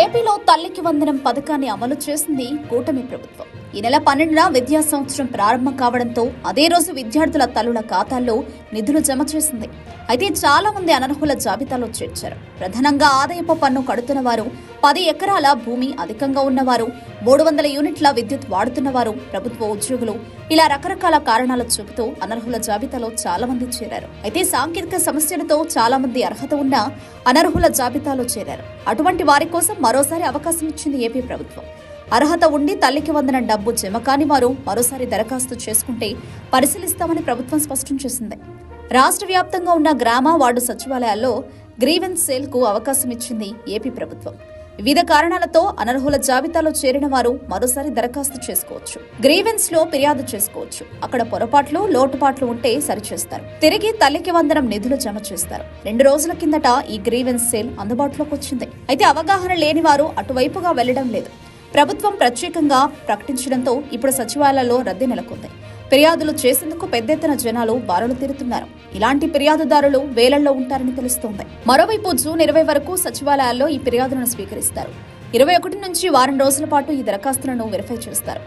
ఏపీలో తల్లికి వందనం పథకాన్ని అమలు చేసింది కూటమి ప్రభుత్వం. ఈ నెల పన్నెండున విద్యా సంవత్సరం ప్రారంభం కావడంతో అదే రోజు విద్యార్థుల తల్లుల ఖాతాల్లో నిధులు జమ చేసింది. అయితే చాలా మంది అనర్హుల జాబితాలో చేర్చారు. ప్రధానంగా ఆదాయపు పన్ను కడుతున్న వారు పది ఎకరాల భూమి అధికంగా ఉన్నవారు మూడు వందల యూనిట్ల విద్యుత్ వాడుతున్నవారు ప్రభుత్వ ఉద్యోగులు ఇలా రకరకాల కారణాలు చెబుతూ అనర్హుల జాబితాలో చాలా మంది చేరారు. అయితే సాంకేతిక సమస్యలతో చాలా మంది అర్హత ఉన్న అనర్హుల జాబితాలో చేరారు. అటువంటి వారి కోసం మరోసారి అవకాశం ఇచ్చింది ఏపీ ప్రభుత్వం. అర్హత ఉండి తల్లికి వందన డబ్బు జమ కాని వారు మరోసారి దరఖాస్తు చేసుకుంటే పరిశీలిస్తామని ప్రభుత్వం స్పష్టం చేసింది. రాష్ట్ర వ్యాప్తంగా ఉన్న గ్రామ వార్డు సచివాలయాల్లో గ్రీవెన్స్ సేల్కు అవకాశం ఇచ్చింది ఏపీ ప్రభుత్వం. వివిధ కారణాలతో అనర్హుల జాబితాలో చేరిన వారు మరోసారి దరఖాస్తు చేసుకోవచ్చు. గ్రీవెన్స్లో ఫిర్యాదు చేసుకోవచ్చు. అక్కడ పొరపాట్లు లోటుపాట్లు ఉంటే సరిచేస్తారు. తిరిగి తల్లికి వందనం నిధులు జమ చేస్తారు. రెండు రోజుల కిందట ఈ గ్రీవెన్స్ సేల్ అందుబాటులోకి వచ్చింది. అయితే అవగాహన లేని వారు అటువైపుగా వెళ్ళడం లేదు. ప్రభుత్వం ప్రత్యేకంగా ప్రకటించడంతో ఇప్పుడు సచివాలయాల్లో రద్దీ నెలకొంది. ఫిర్యాదులు చేసేందుకు పెద్ద ఎత్తున జనాలు బారులు తీరుతున్నారు. ఇలాంటి ఫిర్యాదుదారులు వేలల్లో ఉంటారని తెలుస్తోంది. మరోవైపు జూన్ ఇరవై వరకు సచివాలయాల్లో ఈ ఫిర్యాదులను స్వీకరిస్తారు. ఇరవై ఒకటి నుంచి వారం రోజుల పాటు ఈ దరఖాస్తులను వెరిఫై చేస్తారు.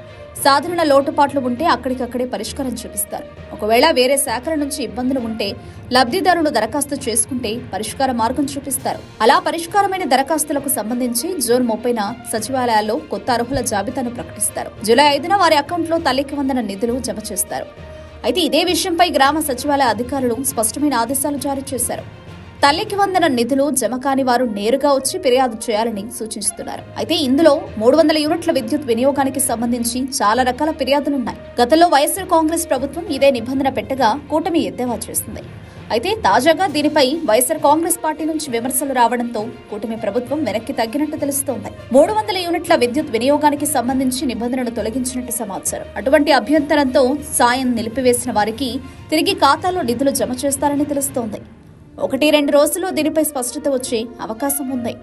సాధారణ లోటుపాట్లు ఉంటే అక్కడికక్కడే పరిష్కారం చూపిస్తారు. ఒకవేళ వేరే శాఖల నుంచి ఇబ్బందులు ఉంటే లబ్ధిదారులు దరఖాస్తు చేసుకుంటే పరిష్కార మార్గం చూపిస్తారు. అలా పరిష్కారమైన దరఖాస్తులకు సంబంధించి జూన్ ముప్పైన సచివాలయాల్లో కొత్త అర్హుల జాబితాను ప్రకటిస్తారు. జూలై ఐదున వారి అకౌంట్లో తల్లికి వందన నిధులు జమ చేస్తారు. అయితే ఇదే విషయంపై గ్రామ సచివాలయ అధికారులు స్పష్టమైన ఆదేశాలు జారీ చేశారు. తల్లికి వందన నిధులు జమ కాని వారు నేరుగా వచ్చి ఫిర్యాదు చేయాలని సూచిస్తున్నారు. అయితే ఇందులో మూడు వందల యూనిట్ల విద్యుత్ వినియోగానికి సంబంధించి చాలా రకాల ఫిర్యాదులున్నాయి. గతంలో వైఎస్ఆర్ కాంగ్రెస్ ప్రభుత్వం ఇదే నిబంధన పెట్టగా కూటమి ఎద్దేవా చేసింది. అయితే తాజాగా దీనిపై వైఎస్ఆర్ కాంగ్రెస్ పార్టీ నుంచి విమర్శలు రావడంతో కూటమి ప్రభుత్వం వెనక్కి తగ్గినట్టు తెలుస్తోంది. మూడు వందల యూనిట్ల విద్యుత్ వినియోగానికి సంబంధించి నిబంధనలు తొలగించినట్టు సమాచారం. అటువంటి అభ్యంతరంతో సాయం నిలిపివేసిన వారికి తిరిగి ఖాతాలో నిధులు జమ చేస్తారని తెలుస్తోంది. ఒకటి రెండు రోజుల్లో దీనిపై స్పష్టత వచ్చే అవకాశం ఉంది.